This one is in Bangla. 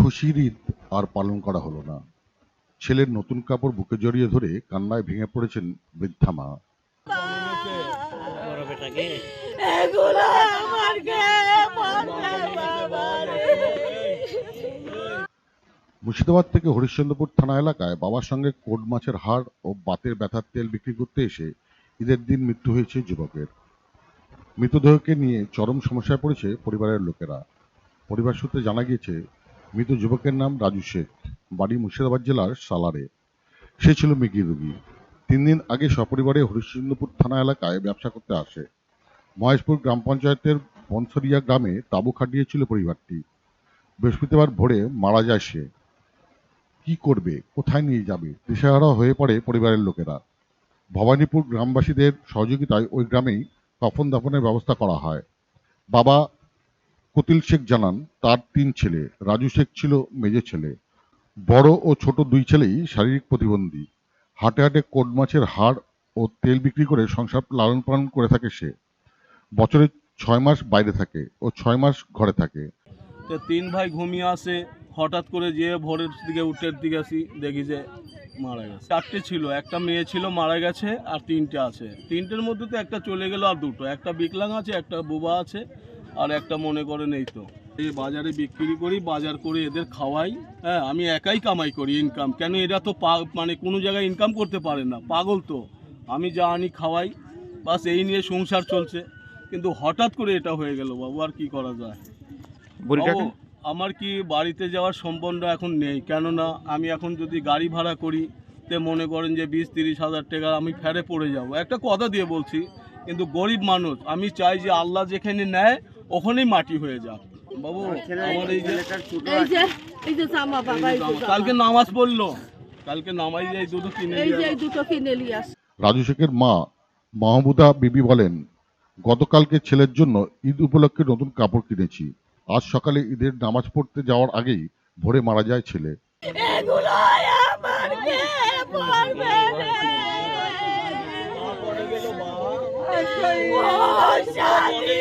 খুশির ঈদ আর পালন করা হলো না। ছেলের নতুন কাপড় বুকে জড়িয়ে ধরে কান্নায় ভেঙে পড়েছেন বৃদ্ধা মা। মুর্শিদাবাদ থেকে হরিশ্চন্দ্রপুর থানা এলাকায় বাবার সঙ্গে কোড মাছের হাড় ও বাতের ব্যথার তেল বিক্রি করতে এসে ঈদের দিন মৃত্যু হয়েছে যুবকের। মৃতদেহকে নিয়ে চরম সমস্যায় পড়েছে পরিবারের লোকেরা। পরিবার সূত্রে জানা গিয়েছে মৃত যুবকের নাম রাজু শেখ বাড়ি মুর্শিদাবাদ জেলার সালারে। সে ছিল মৃগী রোগী। তিন দিন আগে সপরিবারে হরিশ্চন্দ্রপুর থানা এলাকায় ব্যবসা করতে আসে। মহেশপুর গ্রাম পঞ্চায়েতের বনসরিয়া গ্রামে তাঁবু খাটিয়েছিল পরিবারটি। বৃহস্পতিবার ভোরে মারা যায় সে। কি করবে? কোথায় নিয়ে যাবে? দিশেহারা হয়ে পড়ে পরিবারের লোকেরা। ভবানীপুর গ্রামবাসীদের সহযোগিতায় ওই গ্রামেই কফন দাফনের ব্যবস্থা করা হয়। বাবা কতিল শেখ জানান, তার তিন ছেলে, রাজু শেখ ছিল মেজে ছেলে। বড় ও ছোট দুই ছেলেই শারীরিক প্রতিবন্ধী। হাটে হাটে কোড মাছের হাড় ও তেল বিক্রি করে সংসার লালন পালন করে থাকে সে। বছরে ছয় মাস বাইরে থাকে ও ছয় মাস ঘরে থাকে। তো তিন ভাই ঘুমিয়ে আসে হঠাৎ করে যে ভোরের দিকে উঠের দিকে আসি, দেখি যে মারা গেছে। চারটে ছিল, একটা মেয়ে ছিল, মারা গেছে, আর তিনটে আছে। তিনটের মধ্যে তো একটা চলে গেল আর দুটো। একটা বিকলাং আছে, একটা বোবা আছে আর একটা মনে করেন এই তো। এই বাজারে বিক্রি করি বাজার করে এদের খাওয়াই। হ্যাঁ আমি একাই কামাই করি ইনকাম কেন এরা তো পা- মানে কোনো জায়গায় ইনকাম করতে পারে না। পাগল তো। আমি যা আনি খাওয়াই। বাস এই নিয়ে সংসার চলছে। কিন্তু হঠাৎ করে এটা হয়ে গেল বাবু আর কি করা যায়? বাবু, আমার কি বাড়িতে যাওয়ার সম্বন্ধ এখন নেই। কেননা আমি এখন যদি গাড়ি ভাড়া করি তে মনে করেন যে বিশ তিরিশ হাজার টাকা আমি ফেরে পড়ে যাব। একটা কথা দিয়ে বলছি কিন্তু গরিব মানুষ আমি চাই যে আল্লাহ যেখানে নেয় ওখানেই মাটি হয়ে যাক বাবু আমার এই যে এই যে এই যে জামা বাবা এই যে জামা। কালকে নামাজ পড়ল। কালকে নামাই যাই দুটো কিনে এই যে। এই দুটো কিনে নিয়ে আস রাজু শেখের মা মাহমুদা বিবি বলেন গতকালকে ছেলের জন্য ঈদ উপলক্ষে নতুন কাপড় কিনেছি। আজ সকালে ঈদের নামাজ পড়তে যাওয়ার আগেই ভোরে মারা যায় ছেলে। এগুলো আমার কে পড়বে ও শালি